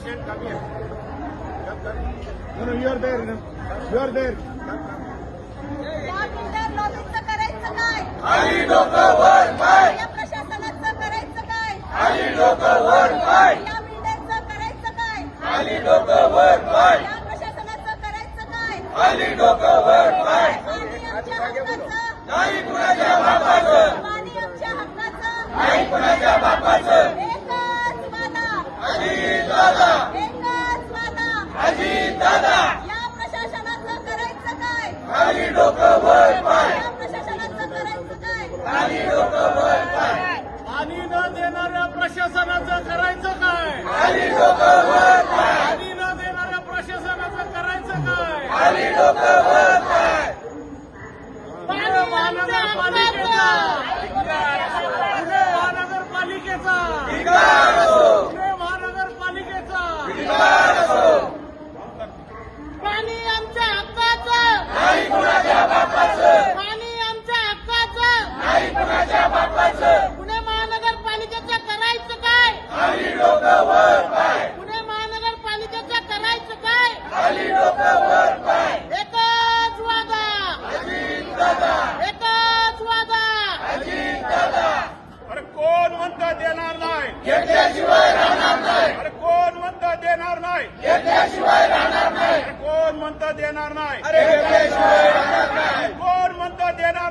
Come here. Come, come. No, no, you are there. No. You are there. Come, come. या builder लॉबीचं करायचं काय खाली डोकं वर पाय या प्रशासनाचं करायचं काय खाली डोकं वर पाय या बिल्डरचं करायचं काय खाली डोकं वर पाय या प्रशासनाचं करायचं काय खाली डोकं डोकं वर पाय प्रशासनाचं करायचं काय खाली डोकं वर पाय पाणी न देणाऱ्या प्रशासनाचं करायचं काय खाली डोकं वर पाय पाणी न देणाऱ्या प्रशासनाचं करायचं काय खाली डोकं वर पाय पुणे महानगरपालिकेचा पुणे महानगरपालिकेचा घेतल्याशिवाय राहणार नाही कोण म्हणता देणार नाही? घेतल्याशिवाय राहणार नाही कोण म्हणता देणार नाही? घेतल्याशिवाय राहणार नाही कोण म्हणता देणार